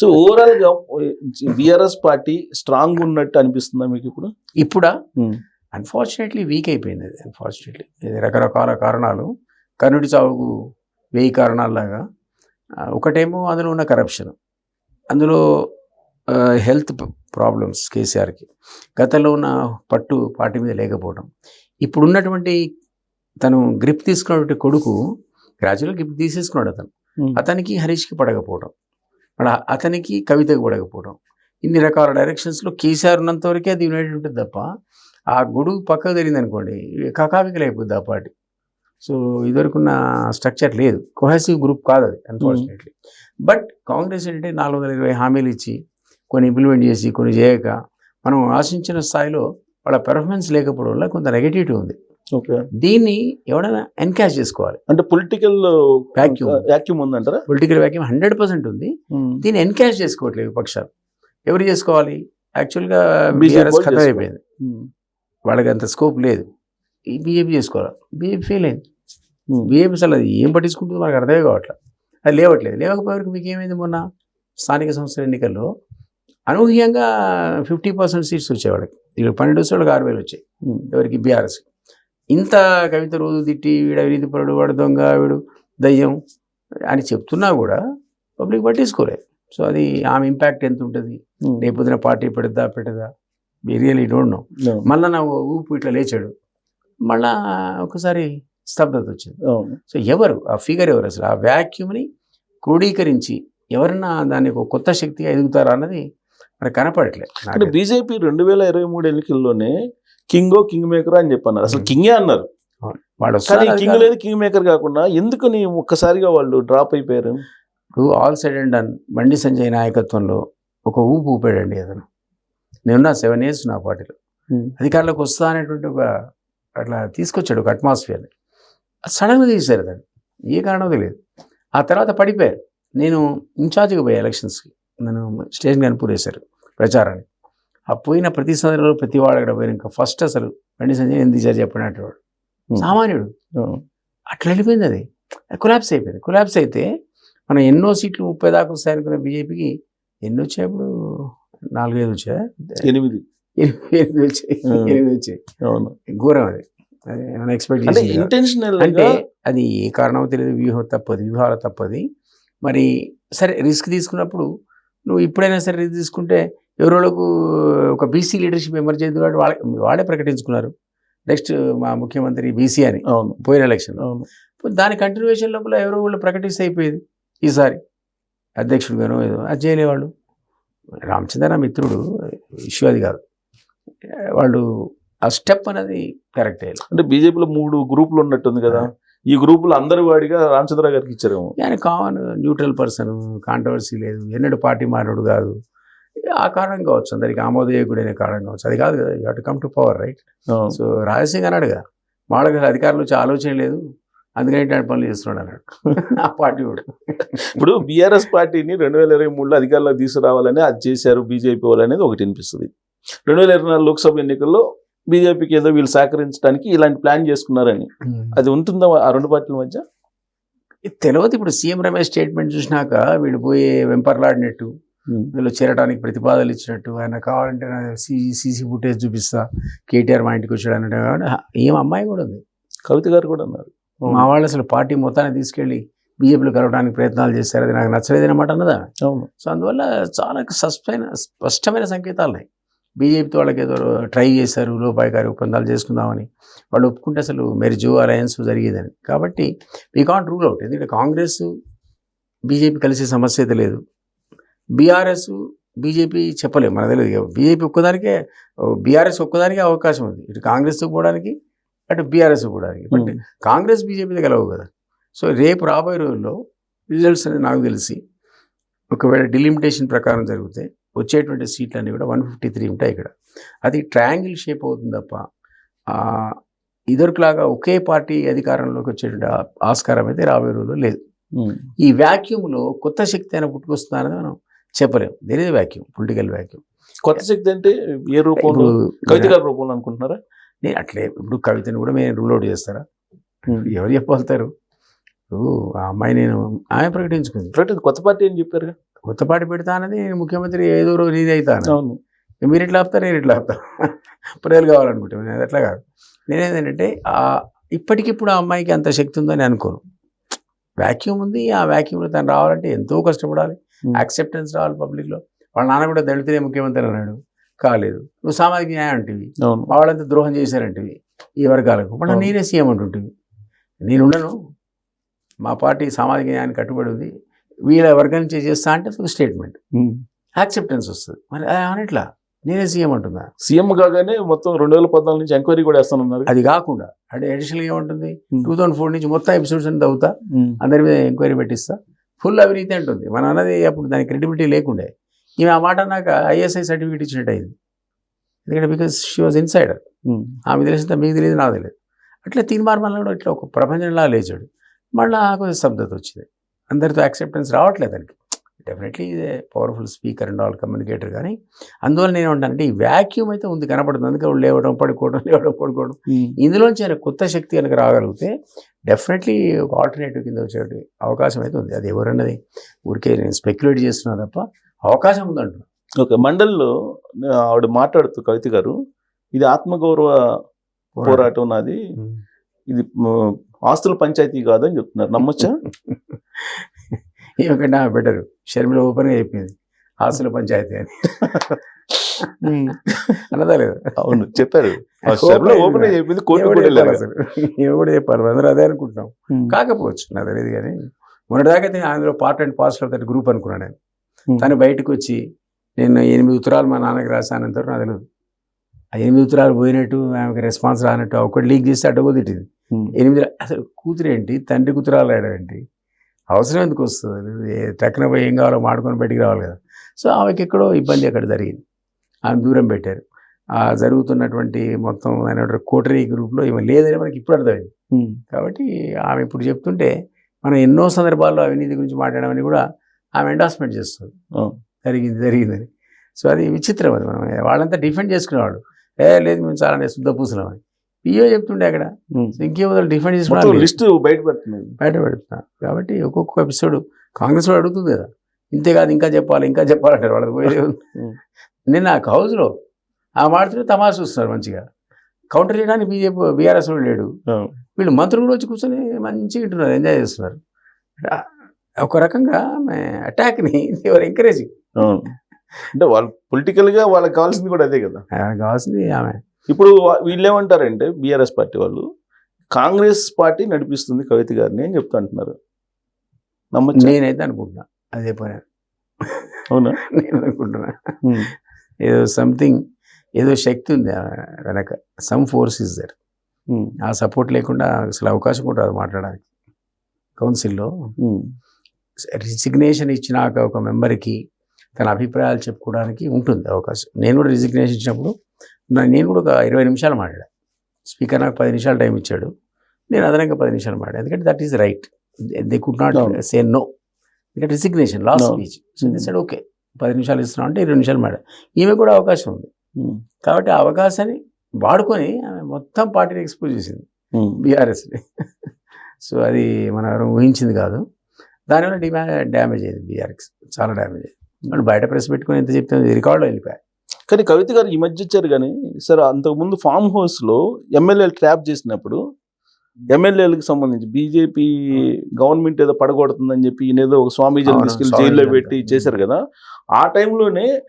So ఓవరాల్గా BRS party strong ఉన్నట్టు అనిపిస్తుందా మీకు ఇప్పుడు? ఇప్పుడా? Hmm. అన్ఫార్చునేట్లీ వీక్ అయిపోయింది అది అన్ఫార్చునేట్లీ ఇది రకరకాల కారణాలు. కర్ణుడి చావుకు వెయ్యి కారణాలలాగా. ఒకటేమో అందులో ఉన్న కరప్షన్ అందులో హెల్త్ ప్రాబ్లమ్స్ కేసీఆర్కి. గతంలో ఉన్న పట్టు పార్టీ మీద లేకపోవడం ఇప్పుడు ఉన్నటువంటి తను గ్రిప్ తీసుకున్నటువంటి కొడుకు గ్రాడ్యువల్ గ్రిప్ తీసేసుకున్నాడు అతను. అతనికి హరీష్కి పడకపోవడం మళ్ళీ అతనికి కవితకు పడకపోవడం. ఇన్ని రకాల డైరెక్షన్స్లో కేసీఆర్ ఉన్నంత వరకే అది యునైటెడ్ ఉంటుంది తప్ప ఆ గొడుగు పక్కకు జరిగింది అనుకోండి కకావికలు అయిపోద్ది ఆ పార్టీ. సో ఇదివరకున్న స్ట్రక్చర్ లేదు. కొహెసివ్ గ్రూప్ కాదు అది అన్ఫార్చునేట్లీ బట్ కాంగ్రెస్ ఏంటంటే నాలుగు వందల ఇరవై హామీలు ఇచ్చి కొన్ని ఇంప్లిమెంట్ చేసి కొన్ని చేయక మనం ఆశించిన స్థాయిలో వాళ్ళ పెర్ఫార్మెన్స్ లేకపోవడం వల్ల కొంత నెగటివిటీ ఉంది. దీన్ని ఎవడైనా ఎన్కాష్ చేసుకోవాలి. అంటే పొలిటికల్ Vacuum. వ్యాక్యూమ్ ఉందంటారా? పొలిటికల్ వ్యాక్యూమ్ హండ్రెడ్ పర్సెంట్ ఉంది. దీన్ని ఎన్కాష్ చేసుకోవట్లేదు విపక్షాలు. ఎవరు చేసుకోవాలి? యాక్చువల్గా బీఆర్ఎస్ ఖతం. అయిపోయింది వాళ్ళకి అంత స్కోప్ లేదు. ఈ బీజేపీ చేసుకోవాలి. బీజేపీ ఫెయిల్ అయింది. బీజేపీ అసలు అది ఏం పట్టించుకుంటుందో మనకు అర్థమే కావట్లేదు. అది లేవట్లేదు. లేకపోయేవరకు మీకు ఏమైంది మొన్న? స్థానిక సంస్థల ఎన్నికల్లో అనూహ్యంగా ఫిఫ్టీ పర్సెంట్ సీట్స్ వచ్చేవాళ్ళకి వీళ్ళు పన్నెండు వచ్చే వాళ్ళకి ఆరు వేలు వచ్చాయి. ఎవరికి? బీఆర్ఎస్ ఇంత కవిత రోజు తిట్టి వీడ వినీతిపరుడు వాడు దొంగ వీడు దయ్యం అని చెప్తున్నా కూడా పబ్లిక్ పట్టించుకోలేదు సో అది ఆమె ఇంపాక్ట్ ఎంత ఉంటుంది? రేపొద్దున పార్టీ పెడదా పెట్టదా? రియలీ డోంట్ నో మళ్ళా నా ఊపు ఇట్లా లేచాడు. మళ్ళా ఒకసారి స్తబ్దత వచ్చింది. సో ఎవరు? ఆ ఫిగర్ ఎవరు అసలు? ఆ వ్యాక్యూమ్ని క్రోడీకరించి ఎవరన్నా దాన్ని ఒక కొత్త శక్తిగా ఎదుగుతారా అన్నది మనకు కనపడట్లేదు అంటే. బీజేపీ రెండు వేల ఇరవై మూడు ఎన్నికల్లోనే కింగో కింగ్ మేకర్ అని చెప్పన్నారు. అసలు కింగే అన్నారు. కానీ కింగ్ లేదు కింగ్ మేకర్ కాకుండా ఎందుకని ఒక్కసారిగా వాళ్ళు డ్రాప్ అయిపోయారు? ఇప్పుడు all side and done Bandi Sanjay నాయకత్వంలో ఒక ఊపు ఊపాడండి అతను. నేనున్నా సెవెన్ ఇయర్స్ నా పార్టీలో అధికారంలోకి వస్తా అనేటువంటి ఒక అట్లా తీసుకొచ్చాడు ఒక అట్మాస్ఫియర్ని సడన్గా తీశారు దాన్ని. ఏ కారణం తెలియదు. ఆ తర్వాత పడిపోయారు. నేను ఇన్ఛార్జ్గా పోయా ఎలక్షన్స్కి నన్ను స్టేషన్ కనుపూర్ వేశారు ప్రచారాన్ని ఆ పోయిన ప్రతి సందర్భంలో ప్రతి వాడు అక్కడ పోయిన ఇంకా ఫస్ట్ అసలు బండి సంజయ్ ఎందుకు తీశారు చెప్పినట్టు వాడు సామాన్యుడు. అట్లా వెళ్ళిపోయింది అది. కొలాప్స్ అయిపోయింది. కొలాప్స్ అయితే మనం ఎన్నో సీట్లు ముప్పై దాకా వస్తాయనుకున్న బీజేపీకి ఎన్ని వచ్చాయి నాలుగైదు వచ్చాయి? ఎనిమిది. ఎనిమిది వచ్చాయి. ఎనిమిది వచ్చాయి. ఘోరం అది. మనం ఎక్స్పెక్ట్ ఇంటెన్షనల్ అంటే అది ఏ కారణమో తెలియదు. వ్యూహం తప్పది వ్యూహాలు తప్పది. మరి సరే రిస్క్ తీసుకున్నప్పుడు నువ్వు ఇప్పుడైనా సరే రిస్క్ తీసుకుంటే ఎవరోళ్ళకు ఒక బీసీ లీడర్షిప్ ఎమర్జ్ అయింది కాబట్టి వాళ్ళ వాళ్ళే ప్రకటించుకున్నారు. నెక్స్ట్ మా ముఖ్యమంత్రి బీసీ అని అవును. పోయిన ఎలక్షన్ అవును. దాని కంటిన్యూషన్ లోపల ఎవరో వాళ్ళు ప్రకటిస్తే అయిపోయేది. ఈసారి అధ్యక్షుడుగానో ఏదో అది చేయలేవాళ్ళు రామచంద్ర మిత్రుడు ఇష్యూ అది కాదు. వాళ్ళు ఆ స్టెప్ అనేది కరెక్ట్ అయ్యాలి అంటే బీజేపీలో మూడు గ్రూపులు ఉన్నట్టుంది కదా. ఈ గ్రూపులు అందరు వాడిగా రామచంద్ర గారికి ఇచ్చారేమో. ఆయన కామన్ న్యూట్రల్ పర్సన్ కాంట్రవర్సీ లేదు. ఎన్నడూ పార్టీ మారడు కాదు. ఆ కారణం కావచ్చు. అందరికి ఆమోదయోగుడైన కారణం కావచ్చు. అది కాదు కదా you to come to power right. So Rajasingh అన్నాడుగా వాళ్ళకి అసలు అధికారులు వచ్చే ఆలోచన లేదు అందుకని ఇట్లాంటి పనులు చేస్తున్నాడు అన్నాడు. ఆ పార్టీ కూడా. ఇప్పుడు బీఆర్ఎస్ పార్టీని రెండు వేల ఇరవై మూడులో అధికారంలోకి తీసుకురావాలని అది చేశారు బీజేపీ వాళ్ళు అనేది ఒకటి అనిపిస్తుంది. రెండు వేల ఇరవై నాలుగు లోక్సభ ఎన్నికల్లో బీజేపీకి ఏదో వీళ్ళు సహకరించడానికి ఇలాంటి ప్లాన్ చేసుకున్నారని. అది ఉంటుందా ఆ రెండు పార్టీల మధ్య? తెలియదు ఇప్పుడు సీఎం రమేష్ స్టేట్మెంట్ చూసినాక వీడు పోయి వెంపర్లాడినట్టు. వీళ్ళు చేరడానికి ప్రతిపాదనలు ఇచ్చినట్టు ఆయన కావాలంటే సీసీ సీసీ ఫుటేజ్ చూపిస్తా కేటీఆర్ మా ఇంటికి వచ్చాడు అన్నట్టు కాబట్టి ఏం అమ్మాయి కూడా ఉంది. కవిత గారు కూడా అన్నారు మా వాళ్ళు అసలు పార్టీ మొత్తాన్ని తీసుకెళ్ళి బీజేపీలో కలవడానికి ప్రయత్నాలు చేశారు. అది నాకు నచ్చలేదన్నమాట అన్నదా? అవును. సో అందువల్ల చాలా స్పష్టమైన స్పష్టమైన సంకేతాలు ఉన్నాయి. బీజేపీతో వాళ్ళకి ఏదో ట్రై చేశారు లోపాయకారి ఒప్పందాలు చేసుకుందామని. వాళ్ళు ఒప్పుకుంటే అసలు మెరిజు అలయన్స్ జరిగేదని. కాబట్టి వీ కాంట్ రూల్ అవుట్ ఎందుకంటే కాంగ్రెస్ బీజేపీ కలిసే సమస్య అయితే లేదు. బీఆర్ఎస్ బీజేపీ చెప్పలేము మనకు తెలియదు. బీజేపీ ఒక్కదానికే బీఆర్ఎస్ ఒక్కదానికే అవకాశం ఉంది. ఇటు కాంగ్రెస్తో పోవడానికి అటు బీఆర్ఎస్ పోవడానికి. బట్ కాంగ్రెస్ బీజేపీ గెలవు కదా. సో రేపు రాబోయే రోజుల్లో రిజల్ట్స్ అనేది నాకు తెలిసి ఒకవేళ డిలిమిటేషన్ ప్రకారం జరిగితే వచ్చేటువంటి సీట్లన్నీ కూడా వన్ ఫిఫ్టీ త్రీ ఉంటాయి ఇక్కడ. అది ట్రయాంగిల్ షేప్ అవుతుంది తప్ప ఆ, ఇదివరకులాగా ఒకే పార్టీ అధికారంలోకి వచ్చేటువంటి ఆస్కారం అయితే రాబోయే రోజుల్లో లేదు. ఈ వ్యాక్యూమ్లో కొత్త శక్తి అయినా పుట్టుకొస్తుందా అనేది మనం చెప్పలేము there is vacuum political vacuum కొత్త శక్తి అంటే ఏ రూపంలో? కవిత గారి రూపంలో అనుకుంటున్నారా? నేను అట్లే ఇప్పుడు కవితను కూడా మేము రూల్ అవుట్ చేస్తారా? ఎవరు చెప్పగలుగుతారు? ఆ అమ్మాయి నేను ఆమె ప్రకటించుకుంది. ప్రకటన కొత్త పార్టీ అని చెప్పారుగా కొత్త పార్టీ పెడతా అన్నది నేను ముఖ్యమంత్రి ఏదో రోజు నేను అవుతాను అవును. మీరు ఇట్లా ఆపుతారు నేను ఇట్లా ఆపుతాను ప్రజలు కావాలనుకుంటే నేను అట్లా కాదు. నేనేంటంటే ఆ ఇప్పటికిప్పుడు ఆ అమ్మాయికి అంత శక్తి ఉందని అనుకోను. వాక్యూమ్ ఉంది ఆ వాక్యూమ్లో తను రావాలంటే ఎంతో కష్టపడాలి. Hmm. యాక్సెప్టెన్స్ రావాలి పబ్లిక్లో వాళ్ళ నాన్న కూడా దళితులే ముఖ్యమంత్రి అన్నాడు. కాలేదు. నువ్వు సామాజిక న్యాయం అంటివి. వాళ్ళంతా ద్రోహం చేశారంటివి ఈ వర్గాలకు. మళ్ళీ అవును. నేనే సీఎం అంటుంటివి. నేను ఉండను. మా పార్టీ సామాజిక న్యాయానికి కట్టుబడి ఉంది. వీళ్ళ వర్గం నుంచి చేస్తా అంటే ఒక స్టేట్మెంట్. యాక్సెప్టెన్స్ వస్తుంది. మరి అనట్లా నేనే సీఎం అంటున్నా. సీఎం కాగానే మొత్తం రెండు వేల పద్నాలుగు నుంచి ఎంక్వైరీ కూడా వేస్తానన్నారు అది కాకుండా అంటే అడిషనల్గా ఏముంటుంది? Hmm. టూ థౌసండ్ ఫోర్ నుంచి మొత్తం ఎపిసోడ్స్ అవుతా. ఉమ్. అందరి మీద ఎంక్వైరీ పెట్టిస్తా. ఫుల్ అవినీతి అంటుంది. మనం అన్నది అప్పుడు దాని క్రెడిబిలిటీ లేకుండే. ఈమె ఆ మాట అన్నాక ఐఎస్ఐ సర్టిఫికేట్ ఇచ్చినట్టు అయింది ఎందుకంటే బికాస్ షీ వాజ్ ఇన్సైడర్. ఆమె తెలిసిందా? మీకు తెలియదు నాకు తెలియదు. అట్లా తీర్మార్ మళ్ళీ కూడా ఇట్లా ఒక ప్రపంచంలా లేచాడు. మళ్ళీ కొంచెం శబ్దత వచ్చింది. అందరితో యాక్సెప్టెన్స్ రావట్లేదు దానికి. డెఫినెట్లీ ఇదే powerful speaker and all communicator కానీ అందువల్ల నేను ఏమంటానంటే ఈ వాక్యూమ్ అయితే ఉంది కనపడుతుంది అందుకే వాళ్ళు లేవడం పడుకోవడం లేవడం పడుకోవడం. ఉమ్. ఇందులోంచి ఆయన కొత్త శక్తి కనుక రాగలిగితే డెఫినెట్లీ ఒక ఆల్టర్నేటివ్ కింద వచ్చే అవకాశం అయితే ఉంది. అది ఎవరన్నది? ఊరికే నేను స్పెక్యులేట్ చేస్తున్నా తప్ప అవకాశం ఉందంటున్నా ఓకే మండలిలో ఆవిడ మాట్లాడుతూ కవిత గారు ఇది ఆత్మగౌరవ పోరాటం. నాది. ఇది మ, ఆస్తుల పంచాయతీ కాదని చెప్తున్నారు. నమ్మొచ్చా? ఏమికంటే బెటర్ షర్మిల ఓపెన్గా చెప్పింది. ఆస్తుల పంచాయతీ అని. అన్నదా లేదు? అవును చెప్పారు. ఓపెన్ చెప్పింది. ఏమో కూడా చెప్పాలి. అందరూ అదే అనుకుంటున్నాం. కాకపోవచ్చు నాకు తెలియదు కానీ మొన్నటిదాకా అందులో part and parcel that group అనుకున్నాను నేను. తను బయటకు వచ్చి నేను ఎనిమిది ఉత్తరాలు మా నాన్నకి రాశానంత నాకు తెలియదు. ఆ ఎనిమిది ఉత్తరాలు పోయినట్టు ఆమెకి రెస్పాన్స్ రానట్టు ఒకటి లీక్ చేస్తే అడ్డగో తిట్టింది. ఉమ్. ఎనిమిది అసలు కూతురు ఏంటి తండ్రి కూతురాలు రాయడం ఏంటి అవసరం ఎందుకు వస్తుంది? ఏ- టక్కున పోయి ఏం కావాలో మాడుకొని బయటికి రావాలి కదా. సో ఆమెకి ఎక్కడో ఇబ్బంది అక్కడ జరిగింది. ఆమె దూరం పెట్టారు. ఆ జరుగుతున్నటువంటి మొత్తం ఆయన కోటరీ గ్రూప్లో ఈమె లేదని మనకి ఇప్పుడు అర్థమైంది. కాబట్టి ఆమె ఇప్పుడు చెప్తుంటే మనం ఎన్నో సందర్భాల్లో అవినీతి గురించి మాట్లాడమని కూడా ఆమె ఎండార్స్మెంట్ చేస్తుంది. జరిగింది జరిగిందని. సో అది విచిత్రం అది మనం వాళ్ళంతా డిఫెండ్ చేసుకునేవాడు ఏ లేదు మేము చాలా శుద్ధ పూసలం అని పియో చెప్తుండే అక్కడ. ఇంకే వదలు డిఫెండ్ మొత్తం చేసుకున్నాడు లిస్ట్ బయట పెడుతున్నది బయట పెడుతున్నా కాబట్టి ఒక్కొక్క ఎపిసోడ్ కాంగ్రెస్ వాడు అడుగుతుంది కదా. ఇంతేకాదు ఇంకా చెప్పాలి ఇంకా చెప్పాలంటారు వాళ్ళకి. ఉమ్. నిన్న హౌస్లో ఆ మాడుతుంటే తమాషా చూస్తున్నారు మంచిగా. కౌంటర్ చేయడానికి బీజేపీ బీఆర్ఎస్ వాడు లేడు. వీళ్ళు మంత్రులు కూడా వచ్చి కూర్చొని మంచిగా వింటున్నారు ఎంజాయ్ చేస్తున్నారు. ఒక రకంగా అటాక్ని ఎవరు ఎంకరేజింగ్ అవును. అంటే వాళ్ళు పొలిటికల్గా వాళ్ళకి కావాల్సింది కూడా అదే కదా. కావాల్సింది ఆమె. ఇప్పుడు వీళ్ళు ఏమంటారంటే బీఆర్ఎస్ పార్టీ వాళ్ళు కాంగ్రెస్ పార్టీ నడిపిస్తుంది కవిత గారిని అని చెప్తా అంటున్నారు. నమ్మచ్చా? నేనైతే అనుకుంటున్నా అదే పని. అవునా? నేను అనుకుంటున్నా. ఏదో సంథింగ్ ఏదో శక్తి ఉంది వెనక సమ్ ఫోర్స్ ఇస్ దర్. ఆ సపోర్ట్ లేకుండా అసలు అవకాశం కూడా రాదు మాట్లాడడానికి. కౌన్సిల్లో. రిజిగ్నేషన్ ఇచ్చినాక ఒక మెంబర్కి తన అభిప్రాయాలు చెప్పుకోవడానికి ఉంటుంది అవకాశం. నేను కూడా రిజిగ్నేషన్ ఇచ్చినప్పుడు నేను కూడా ఒక ఇరవై నిమిషాలు మాట్లాడా. స్పీకర్ నాకు పది నిమిషాలు టైం ఇచ్చాడు. నేను అదనంగా పది నిమిషాలు మాట్లాడా. ఎందుకంటే that is right they could not. Say no ఎందుకంటే resignation last. Speech so they said okay పది నిమిషాలు ఇస్తున్నాం అంటే ఇరవై నిమిషాలు మాట్లాడా. ఈమె కూడా అవకాశం ఉంది. ఉమ్. కాబట్టి ఆ అవకాశాన్ని వాడుకొని ఆమె మొత్తం పార్టీని ఎక్స్పోజ్ చేసింది. బీఆర్ఎస్ని సో అది మనం ఎవరు ఊహించింది కాదు. దానివల్ల డిమా డ్యామేజ్ అయింది బీఆర్ఎక్స్ చాలా డ్యామేజ్ అయింది. వాళ్ళు బయట ప్రెస్ పెట్టుకుని ఎంత చెప్తే రికార్డులో వెళ్ళిపోయాయి కానీ కవిత గారు ఈ మధ్య ఇచ్చారు కానీ సార్ అంతకుముందు ఫామ్ హౌస్లో ఎమ్మెల్యేలు ట్రాప్ చేసినప్పుడు ఎమ్మెల్యేలకు సంబంధించి బీజేపీ గవర్నమెంట్ ఏదో పడగొడుతుందని చెప్పి ఈయన ఏదో ఒక స్వామీజీని స్వామీజీ జైల్లో. పెట్టి చేశారు కదా ఆ టైంలోనే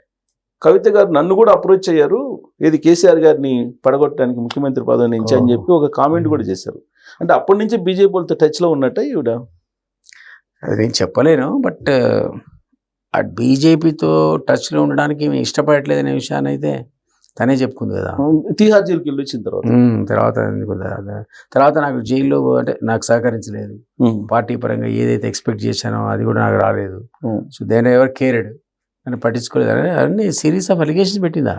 కవిత గారు నన్ను కూడా అప్రోచ్ అయ్యారు. ఏది కేసీఆర్ గారిని పడగొట్టడానికి ముఖ్యమంత్రి పదవి నుంచి అని. చెప్పి ఒక కామెంట్ కూడా చేశారు. అంటే అప్పటి నుంచి బీజేపీ వాళ్ళతో టచ్లో ఉన్నట్ట ఈవిడ? అది నేను చెప్పలేను బట్ ఆ బీజేపీతో టచ్లో ఉండడానికి ఈమె ఇష్టపడట్లేదు అనే విషయాన్ని అయితే తనే చెప్పుకుంది కదా. తీహార్ జైలుకి వెళ్ళి వచ్చిన తర్వాత తర్వాత తర్వాత నాకు జైల్లో అంటే నాకు సహకరించలేదు. పార్టీ పరంగా ఏదైతే ఎక్స్పెక్ట్ చేశానో అది కూడా నాకు రాలేదు. సో దేని ఎవర్ కేరెడ్ నన్ను పట్టించుకోలేదు. అని అన్ని సిరీస్ ఆఫ్ అలిగేషన్స్ పెట్టిందా.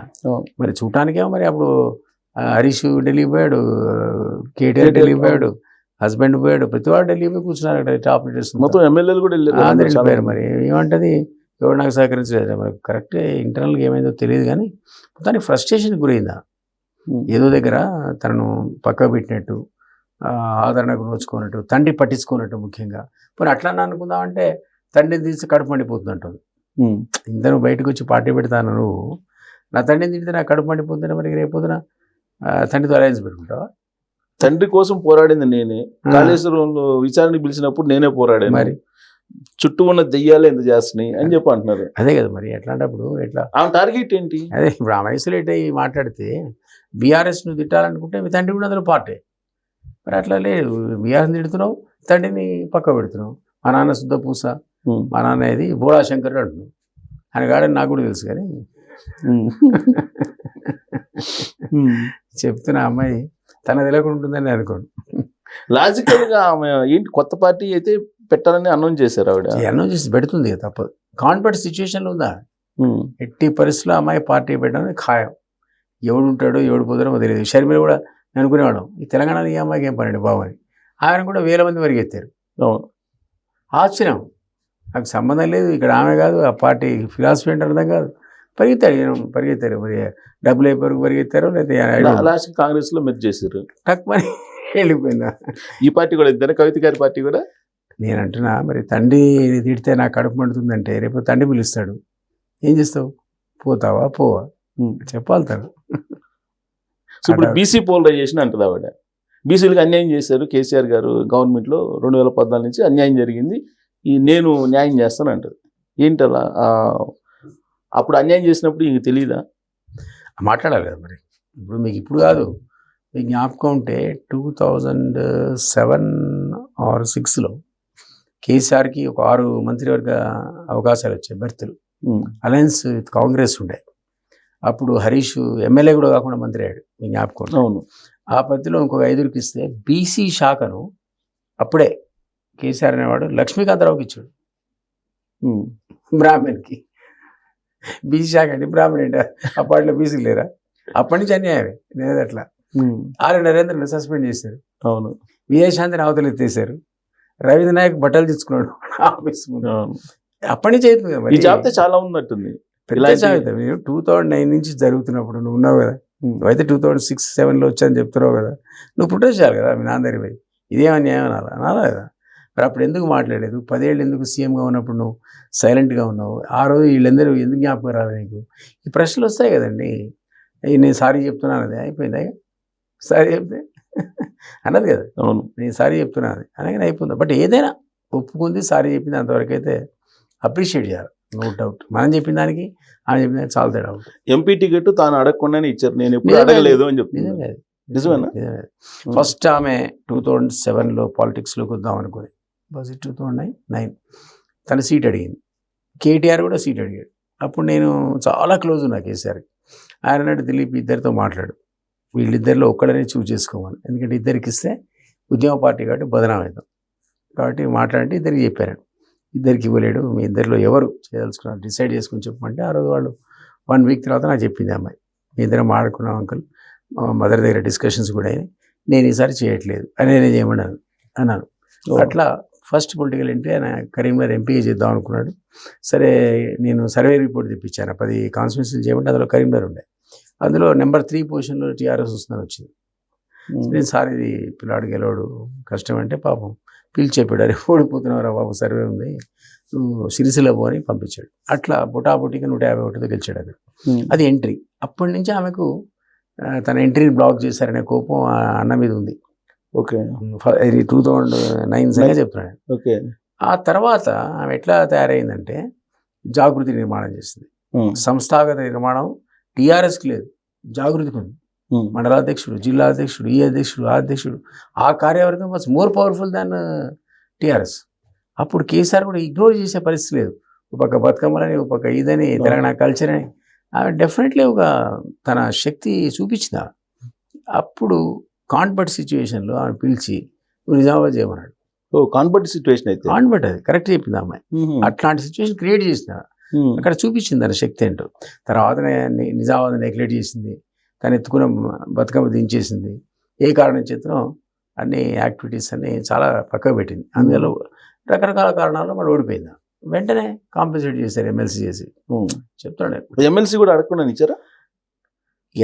మరి చూడటానికేమో మరి అప్పుడు హరీష్ ఢిల్లీ పోయాడు కేటీఆర్ ఢిల్లీ పోయాడు హస్బెండ్ పోయాడు ప్రతి వాడు ఢిల్లీ పోయి కూర్చున్నారు అక్కడ టాప్ లీడర్స్ మొత్తం ఎమ్మెల్యేలు కూడా వెళ్ళారు మరి. ఏమంటది? ఎవరు నాకు సహకరించలేదు. మరి కరెక్ట్ ఇంటర్నల్గా ఏమైందో తెలియదు కానీ మొత్తానికి ఫ్రస్ట్రేషన్ గురైందా. ఏదో దగ్గర తనను పక్క పెట్టినట్టు ఆదరణకు నోచుకున్నట్టు తండ్రి పట్టించుకున్నట్టు ముఖ్యంగా. మరి అట్లా అనుకుందామంటే తండ్రిని తీసి కడుపు మండిపోతుంది అంటుంది ఉమ్. ఇందరూ బయటకు వచ్చి పార్టీ పెడతాను నువ్వు? నా తండ్రిని తింటే నా కడుపు మండిపోతున్నా మరి రేపొద్దున? ఆ, తండ్రితో అలయన్స్ పెట్టుకుంటావా? తండ్రి కోసం పోరాడింది నేనే. కాళేశ్వరంలో విచారణకు పిలిచినప్పుడు నేనే పోరాడాను. మరి? చుట్టూ ఉన్న దెయ్యాలు ఎంత చేస్తున్నాయి అని చెప్పి అంటున్నారు. అదే కదా మరి ఎట్లాంటప్పుడు ఎట్లా? ఆమె టార్గెట్ ఏంటి? అదే ఇప్పుడు ఆమె ఐసోలేట్ అయ్యి మాట్లాడితే బీఆర్ఎస్ నువ్వు తిట్టాలనుకుంటే మీ తండ్రి కూడా అందులో పార్టీ. మరి అట్లా లేదు బీఆర్ఎస్ తిడుతున్నావు తండ్రిని పక్క పెడుతున్నావు. మా నాన్న శుద్ధ పూస. మా నాన్న ఇది బోళా శంకర్ అంటున్నావు ఆయన కాడని నాకు కూడా తెలుసు కానీ. చెప్తున్న అమ్మాయి తన తెలియకుండా ఉంటుందని అనుకోండి లాజికల్గా ఆమె ఏంటి కొత్త పార్టీ అయితే పెట్టాలని అనౌన్స్ చేశారు ఆవిడ. అనౌన్స్ చేసి పెడుతుంది కదా తప్పదు. కాన్ఫిడెంట్ సిచ్యువేషన్లో ఉందా. ఎట్టి పరిస్థితుల్లో అమ్మాయి పార్టీ పెట్టడం ఖాయం. ఎవడు ఉంటాడో ఎవడు పోతాడో తెలియదు. షర్మిల కూడా నేను అనుకునేవాడు ఈ తెలంగాణలో ఈ అమ్మాయికి ఏం పనండి బాబు ఆయన కూడా వేల మంది పరిగెత్తారు. ఆశ్చర్యం. నాకు సంబంధం లేదు ఇక్కడ ఆమె కాదు ఆ పార్టీ ఫిలాసఫీ అంటే అర్థం కాదు. పరిగెత్తారు ఈయన పరిగెత్తారు. మరి డబ్బులు అయిపోయి పరిగెత్తారో లేదా లాస్ట్ కాంగ్రెస్లో మెర్జ్ చేశారు. టక్ మరి వెళ్ళిపోయిందా? ఈ పార్టీ కూడా ఇద్దరు కవిత గారి పార్టీ కూడా? నేను అంటున్నా మరి తండ్రి తిడితే నాకు కడుపు మండుతుందంటే రేపు తండ్రి పిలుస్తాడు. ఏం చేస్తావు? పోతావా? పోవా. చెప్పాలి తను. సో ఇప్పుడు బీసీ పోలరైజేషన్ అంటది ఆవిడ. బీసీలకు అన్యాయం చేశారు కేసీఆర్ గారు గవర్నమెంట్లో రెండు వేల పద్నాలుగు నుంచి అన్యాయం జరిగింది. ఈ నేను న్యాయం చేస్తాను అంటది. ఏంటి అలా అప్పుడు అన్యాయం చేసినప్పుడు ఇంక తెలియదా మాట్లాడాలి కదా మరి. ఇప్పుడు మీకు ఇప్పుడు కాదు. మీకు జ్ఞాపకం ఉంటే టూ థౌజండ్ సెవెన్ ఆర్ సిక్స్లో కేసీఆర్కి ఒక ఆరు మంత్రివర్గ అవకాశాలు వచ్చాయి బెర్తులు అలయన్స్ విత్ కాంగ్రెస్ ఉండే. అప్పుడు హరీష్ ఎమ్మెల్యే కూడా కాకుండా మంత్రి అయ్యాడు మీ జ్ఞాపకం. అవును. ఆ పద్ధతిలో ఇంకొక ఐదుగురికి ఇస్తే బీసీ శాఖను అప్పుడే కేసీఆర్ అనేవాడు లక్ష్మీకాంతరావుకి ఇచ్చాడు. బ్రాహ్మణ్కి. బీసీ శాఖ అంటే బ్రాహ్మణ్ అంటే అప్పట్లో బీసీ లేరా? అప్పటి నుంచి అన్యాయమే లేదు అట్లా. ఉమ్. ఆర్ నరేంద్రని సస్పెండ్ చేశారు. అవును. విజయశాంతిని అవతలు ఎత్తేసారు రవీంద్ర నాయక్ బట్టలు తీసుకున్నాడు ఆఫీస్ ముందు. అప్పటి నుంచి అవుతుంది ఈ. జాబితా చాలా ఉన్నట్టుంది మీరు టూ థౌజండ్ నైన్ నుంచి జరుగుతున్నప్పుడు నువ్వు ఉన్నావు కదా. నువ్వైతే టూ థౌజండ్ సిక్స్ సెవెన్లో వచ్చాని చెప్తున్నావు కదా. నువ్వు ప్రొటెస్ట్ చేయాలి కదా మీ నాన్న దగ్గర పోయి ఇదేం అన్యాయం అనాలా? అనాలా కదా. మరి అప్పుడు ఎందుకు మాట్లాడలేదు? పదేళ్ళు ఎందుకు సీఎంగా ఉన్నప్పుడు నువ్వు సైలెంట్గా ఉన్నావు? ఆ రోజు వీళ్ళందరూ ఎందుకు జ్ఞాపకం రాలి నీకు? ఈ ప్రశ్నలు వస్తాయి కదండి. నేను సారీ చెప్తున్నాను అది అయిపోయిందా? సారీ చెప్తే అన్నది కదా. అవును. నేను సారీ చెప్తున్నాను అది. అనగానే అయిపోయింది బట్ ఏదైనా ఒప్పుకుంది సారీ చెప్పింది అంతవరకు అయితే అప్రిషియేట్ చేయాలి. No doubt. మనం చెప్పిన దానికి ఆమె చెప్పిన దానికి చాలా తేడా ఎంపీ టికెట్ తాను అడగకుండానే ఇచ్చారు. నేను ఎప్పుడు. అడగలేదు అని. నిజమేనా? నిజమే ఫస్ట్ ఆమె టూ థౌజండ్ సెవెన్లో పాలిటిక్స్లోకి వద్దాం అనుకుని బస్ టూ థౌజండ్ నైన్. నైన్ తన సీట్ అడిగింది. కేటీఆర్ కూడా సీట్ అడిగాడు. అప్పుడు నేను చాలా క్లోజ్ ఉన్నా కేసీఆర్కి. ఆయన అన్నాడు దిలీప్ ఇద్దరితో మాట్లాడు. వీళ్ళిద్దరిలో ఒక్కడనే చూస్ చేసుకోమని ఎందుకంటే ఇద్దరికి ఇస్తే ఉద్యమ పార్టీ కాబట్టి బదనాం అవుతాం కాబట్టి మాట్లాడి ఇద్దరికి చెప్పాను ఇద్దరికి ఇవ్వలేడు. మీ ఇద్దరిలో ఎవరు చేయదలుచుకున్నారు డిసైడ్ చేసుకుని చెప్పమంటే ఆ రోజు వాళ్ళు వన్ వీక్ తర్వాత నాకు చెప్పింది అమ్మాయి. మీ ఇద్దరం ఆడుకున్నాం అంకుల్. మా మదర్ దగ్గర డిస్కషన్స్ కూడా అయినాయి. నేను ఈసారి చేయట్లేదు. అని నేను చేయమన్నాను అన్నాను. అట్లా ఫస్ట్ పొలిటికల్ ఎంట్రీ ఆయన కరీంనగర్ ఎంపీగా చేద్దాం అనుకున్నాడు. సరే నేను సర్వే రిపోర్ట్ తెప్పించాను. పది కాన్స్టిట్యూన్సీలు చేయమంటే అందులో కరీంనగర్ ఉండే. అందులో నెంబర్ త్రీ పొజిషన్లో టీఆర్ఎస్ వస్తుందని వచ్చింది. నేను సార్ ఇది పిల్లాడు గెలవడు కష్టం అంటే పాపం పిలిచి చెప్పాడు అరే ఓడిపోతున్నావురా బాబు సర్వే ఉంది. నువ్వు సిరిసిల్ల పో అని పంపించాడు. అట్లా బుటాబుటికి నూట యాభై ఒకటితో గెలిచాడు అక్కడ. అది ఎంట్రీ. అప్పటి నుంచి ఆమెకు తన ఎంట్రీని బ్లాక్ చేశారనే కోపం అన్న మీద ఉంది. ఓకే. ఇది టూ థౌజండ్ నైన్ సంగా చెప్తున్నాను ఓకే. ఆ తర్వాత ఆమె ఎట్లా తయారైందంటే జాగృతి నిర్మాణం చేసింది. సంస్థాగత నిర్మాణం టీఆర్ఎస్కి లేదు. జాగృతికి ఉంది. మండలాధ్యక్షుడు జిల్లా అధ్యక్షుడు ఈ అధ్యక్షుడు ఆ అధ్యక్షుడు ఆ కార్యవర్గం was more powerful than TRS. అప్పుడు కేసీఆర్ కూడా ఇగ్నోర్ చేసే పరిస్థితి లేదు. ఒక పక్క బతుకమ్మలని ఒక పక్క ఇదని తెలంగాణ కల్చర్ అని. ఆమె డెఫినెట్లీ ఒక తన శక్తి చూపించింది ఆమె. అప్పుడు కాన్వర్ట్ సిచ్యువేషన్లో ఆమె పిలిచి నిజామాబాద్ చేయమన్నాడు. ఓ కాన్వర్ట్ సిచ్యువేషన్ అయితే. కాన్వర్ట్ అది కరెక్ట్ చెప్పింది అమ్మాయి. అట్లాంటి సిచ్యువేషన్ క్రియేట్ చేసిన. అక్కడ చూపించింది తన శక్తి ఏంటో. తర్వాత నిజామాబాద్ నెగ్లెక్ట్ చేసింది. తను ఎత్తుకున్న బతుకమ్మ దించేసింది. ఏ కారణం చేతనో అన్ని యాక్టివిటీస్ అన్ని చాలా పక్కకు పెట్టింది. అందులో రకరకాల కారణాల్లో మరి ఓడిపోయింది. వెంటనే కాంపెన్సేట్ చేశారు ఎమ్మెల్సీ చేసి. చెప్తాడు ఎమ్మెల్సీ కూడా అడగకుండా ఇచ్చారా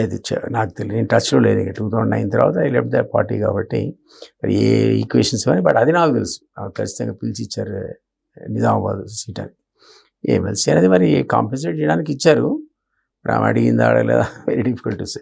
అది చ- నాకు తెలియదు. నేను టచ్లో లేదు ఇక. టూ థౌజండ్ నైన్ తర్వాత ఐ లెఫ్ట్ ద పార్టీ కాబట్టి మరి ఏ ఈక్వేషన్స్ అని బట్ అది నాకు తెలుసు. ఖచ్చితంగా పిలిచి ఇచ్చారు నిజామాబాద్ సీట్ అని. ఎమ్మెల్సీ అనేది మరి కాంపెన్సేట్ చేయడానికి ఇచ్చారు. అడిగిందా అడగలేదా? Very difficult to say